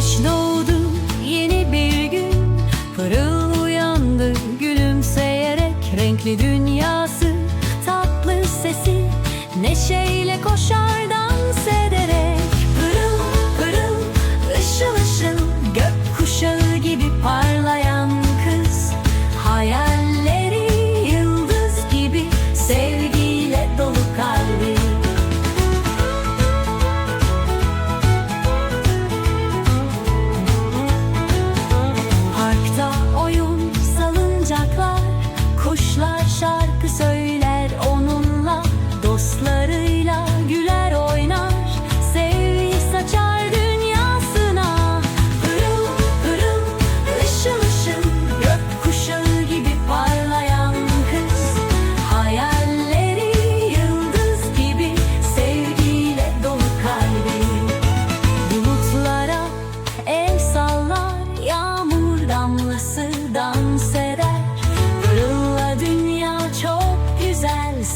Güneş doğdu yeni bir gün. Pırıl uyandı gülümseyerek Renkli dünyası. Tatlı sesi Neşeyle koşar.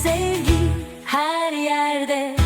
Sevgi her yerde.